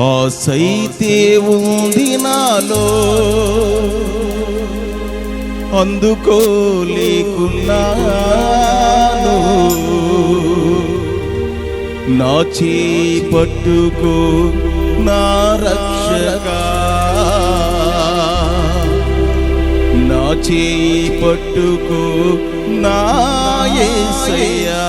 ఆశైతే ఉంది నాలో. అందుకోలేకున్నాను నా చేయి పట్టుకో నా రక్షగా. నా చేయి పట్టుకో నా ఏసయ్యా.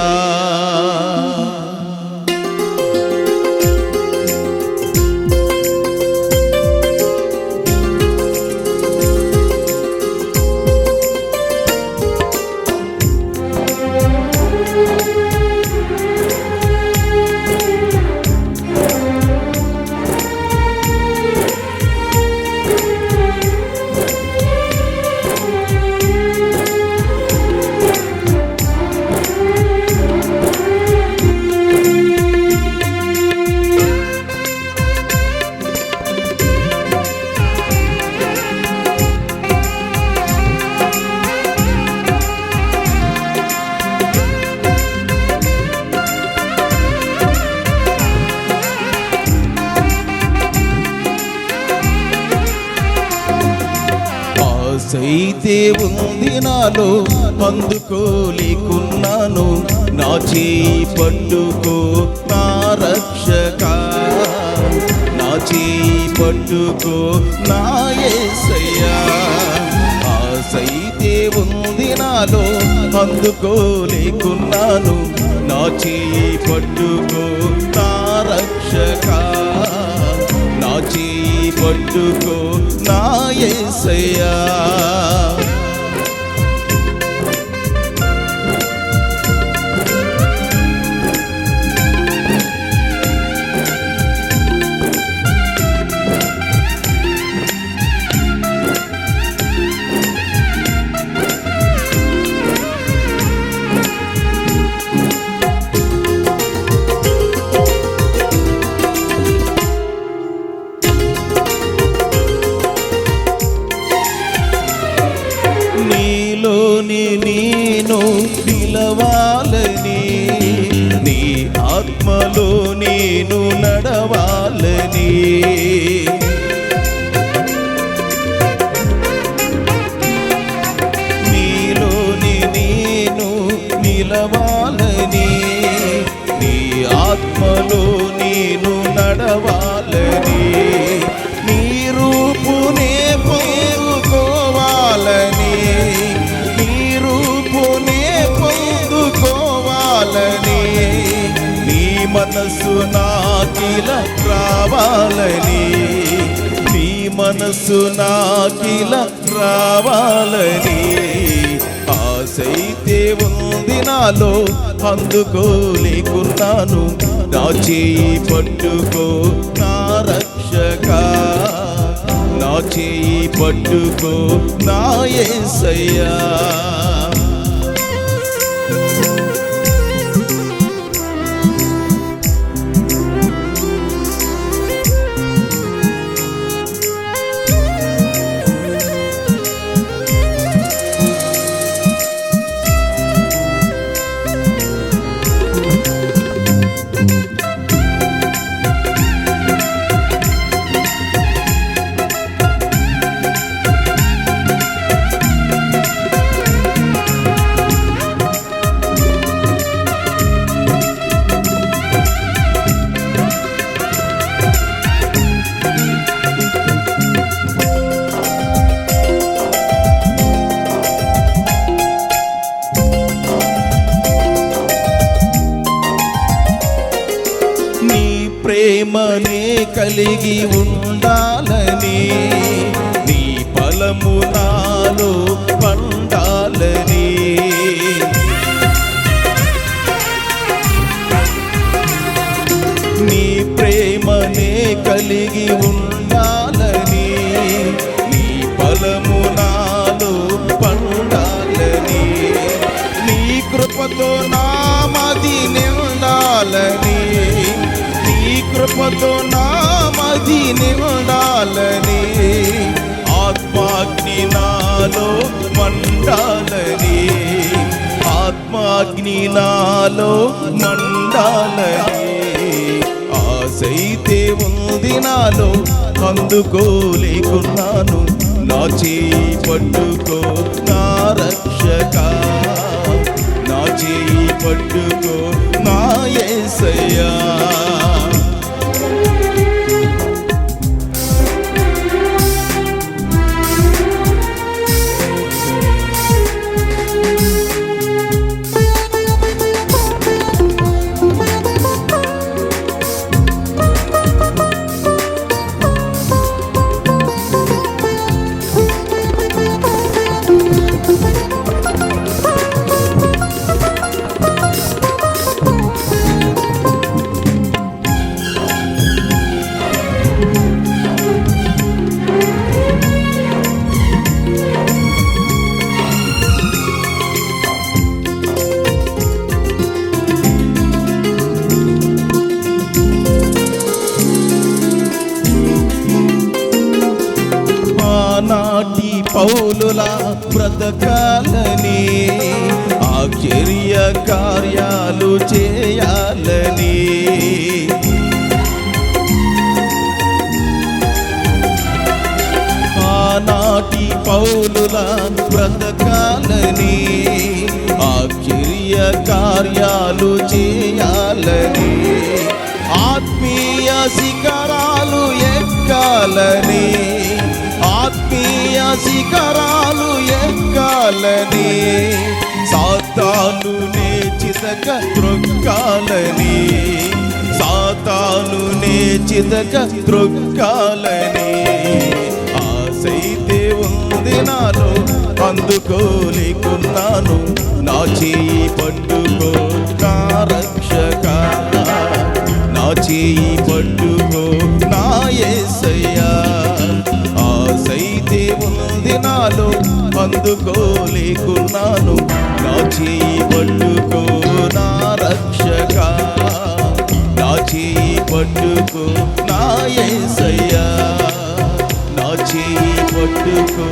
అయితే ఉంది నాలో అందుకోలేకున్నాను నా చేయి పట్టుకో నా రక్షక. నా చేయి పట్టుకో నా ఏసయ్యా. ఆశైతే ఉంది నాలో అందుకోలేకున్నాను నా చేయి పట్టుకో నా రక్షక. నా చేయి పట్టుకో నా యేసయ్యా నేను నిలవాలని నీ ఆత్మలో నేను నడవాలని. నీలోని నేను నిలవాలని నీ ఆత్మలో నేను నడవాలని. మనసు నాకిల రావాలని. నీ మనసు నాకిల రావాలని. ఆశైతే ఉంది నాలో అందుకోలేకున్నాను నా చేయి పట్టుకో నా రక్షక. నా చేయి పట్టుకో నా యేసయ్యా ప్రేమనే కలిగి ఉండాలని నీ ఫలము నాలో పండాలని. నీ ప్రేమనే కలిగి ఉండాలని నీ ఫలము నాలో పండాలని. నీ కృపతో నా కృపతో నామది నిండాలని ఆత్మాగ్ని నాలో మండాలని ఆత్మాగ్ని నాలో మండాలని. ఆశైతే ఉంది నాలో అందుకోలేకున్నాను నా చేయి పట్టుకో నా రక్షక. నా చేయి పట్టుకో నా ఏసయ్యా. పౌలులా బ్రతకాలని ఆశ్చర్య కార్యాలు చేయాలని. ఆనాటి పౌలులా బ్రతకాలని ఆశ్చర్య కార్యాలు చేయాలని. ఆత్మీయ శిఖరాలు ఎక్కాలని శిఖరాలు ఎక్కాలని సాతాను నే చితక త్రొక్కాలని సాతాను నే చితక త్రొక్కాలని. ఆశైతే ఉంది నాలో అందుకోలేకున్నాను నా చేయి పట్టుకో. అందుకోలేకున్నాను నా చేయి పట్టుకో నా రక్షక. నా చేయి పట్టుకో నా యేసయ్యా నా చేయి పట్టుకో